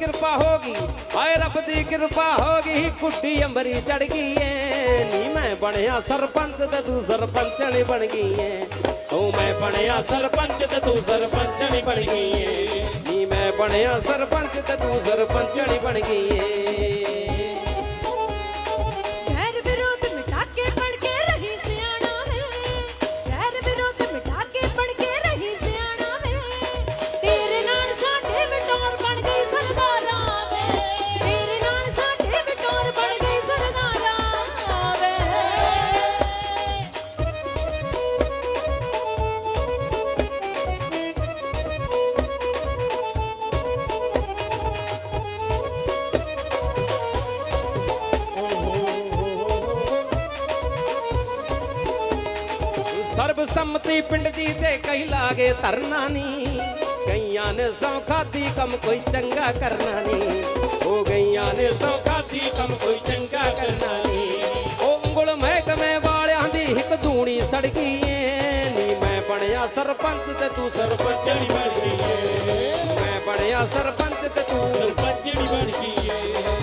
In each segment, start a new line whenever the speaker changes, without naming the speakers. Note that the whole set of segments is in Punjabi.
ਕਿਰਪਾ ਹੋ ਗਈ। ਹਾਏ ਰੱਬ ਦੀ ਕਿਰਪਾ ਹੋ ਗਈ, ਕੁੱਟੀ ਅੰਬਰੀ ਚੜ ਗਈ ਏ। ਨੀ ਮੈਂ ਬਣਿਆ ਸਰਪੰਚ ਤੇ ਤੂੰ ਸਰਪੰਚਣੀ ਬਣ ਗਈ ਏ। ਓ ਮੈਂ ਬਣਿਆ ਸਰਪੰਚ ਤੇ ਤੂੰ ਸਰਪੰਚਣੀ ਬਣ ਗਈ ਏ। ਨੀ ਮੈਂ ਬਣਿਆ ਸਰਪੰਚ ਤੇ ਤੂੰ ਸਰਪੰਚਣੀ ਬਣ ਗਈ ਏ। ਸਰਬ ਸੰਮਤੀ ਪਿੰਡ ਦੀ ਤੇ ਕਈ ਲਾਗੇ ਧਰਨਾ ਨੀ। ਕਈਆਂ ਨੇ ਸੌ ਖਾਦੀ ਕੰਮ ਕੋਈ ਚੰਗਾ ਕਰਨਾ ਨੀ। ਹੋ ਗਈਆਂ ਨੇ ਸੌ ਕੰਮ ਕੋਈ ਚੰਗਾ ਕਰਨਾ ਨੀ। ਉਹ ਉਂਗਲ ਮਹਿਕਮੇ ਵਾਲਿਆਂ ਦੀ ਇੱਕ ਧੂਣੀ ਸੜ ਏ। ਨੀ ਮੈਂ ਬਣਿਆ ਸਰਪੰਚ ਤੇ ਤੂੰ ਸਰਪੰਚ ਸਰਪੰਚਣੀ ਬਣ ਗਈ ਏ। ਮੈਂ ਬਣਿਆ ਸਰਪੰਚ ਤੇ ਤੂੰ ਸਰਪੰਚ ਸਰਪੰਚਣੀ ਬਣ ਗਈ ਏ।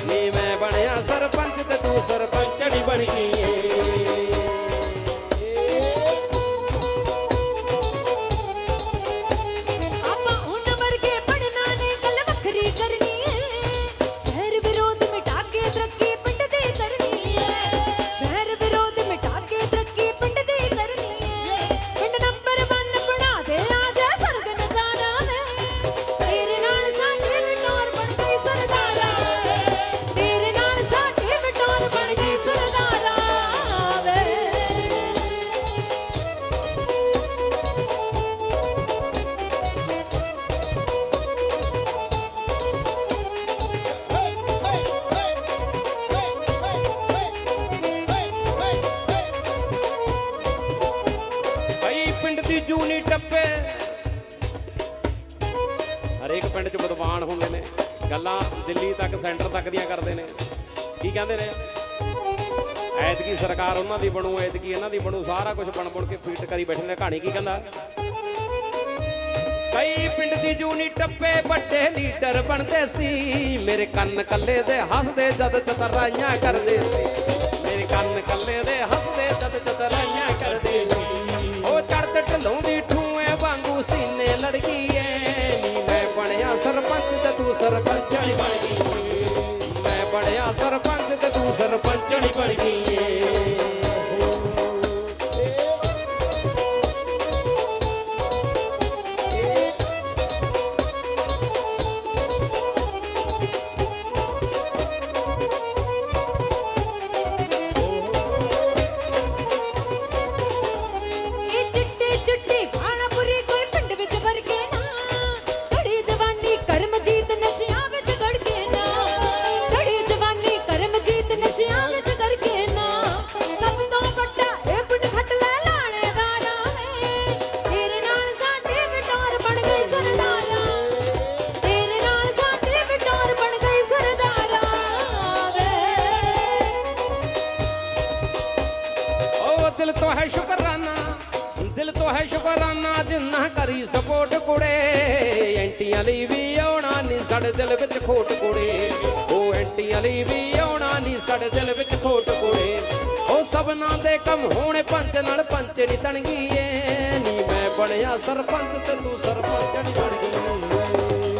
ਜੂਨੀ ਹਰੇਕ ਪਿੰਡ 'ਚ ਵਿਦਵਾਨ ਹੁੰਦੇ ਨੇ। ਗੱਲਾਂ ਦਿੱਲੀ ਤੱਕ, ਸੈਂਟਰ ਤੱਕ ਦੀਆਂ ਕਰਦੇ ਨੇ। ਕੀ ਕਹਿੰਦੇ ਨੇ? ਐਤਕੀ ਸਰਕਾਰ ਉਹਨਾਂ ਦੀ ਬਣੂ, ਐਤਕੀ ਇਹਨਾਂ ਦੀ ਬਣੂ, ਸਾਰਾ ਕੁਝ ਬਣ ਬਣ ਕੇ ਫੀਟ ਕਰੀ ਬੈਠੇ ਨੇ। ਕਹਾਣੀ ਕੀ ਕਹਿੰਦਾ? ਕਈ ਪਿੰਡ ਦੀ ਜੂਨੀ ਟੱਪੇ, ਵੱਡੇ ਲੀਡਰ ਬਣਦੇ ਸੀ। ਮੇਰੇ ਕੰਨ ਕੱਲੇ ਦੇ ਹੱਸਦੇ ਜਦ ਚਤਰਾਈਆਂ ਕਰਦੇ ਸੀ। ਮੇਰੇ ਕੰਨ ਕੱਲੇ ਦੇ ਹੱਸਦੇ ਜਦ ਚਤਰਾਈਆਂ ਸਰਪੰਚ ਤੇ ਤੂੰ ਸਰਪੰਚਣੀ ਬਣ ਗਈ ਏ। ਸਪੋਰਟ ਕੁੜੇ, ਐਂਟੀਆਂ ਲਈ ਵੀ ਆਉਣਾ ਨਹੀਂ ਸਾਡੇ ਦਿਲ ਵਿੱਚ ਖੋਟ ਕੁੜੇ। ਉਹ ਐਂਟੀਆਂ ਲਈ ਵੀ ਆਉਣਾ ਨਹੀਂ ਸਾਡੇ ਦਿਲ ਵਿੱਚ ਖੋਟ ਕੁੜੇ। ਉਹ ਸਭਨਾਂ ਦੇ ਕੰਮ ਹੋਣੇ ਪੰਚ ਨਾਲ ਪੰਚ ਨਹੀਂ ਤਣਗੀ ਏ ਨੀ ਮੈਂ ਬਣਿਆ ਸਰਪੰਚ ਤੇ ਤੂੰ ਸਰਪੰਚ ਨਹੀਂ ਬਣ ਗਈ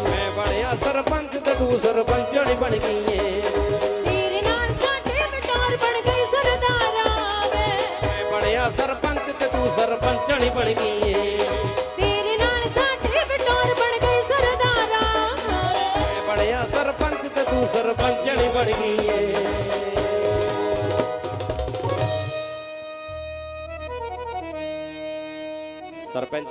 ਮੈਂ ਬਣਿਆ ਸਰਪੰਚ ਤੇ ਤੂੰ ਸਰਪੰਚ ਬਣ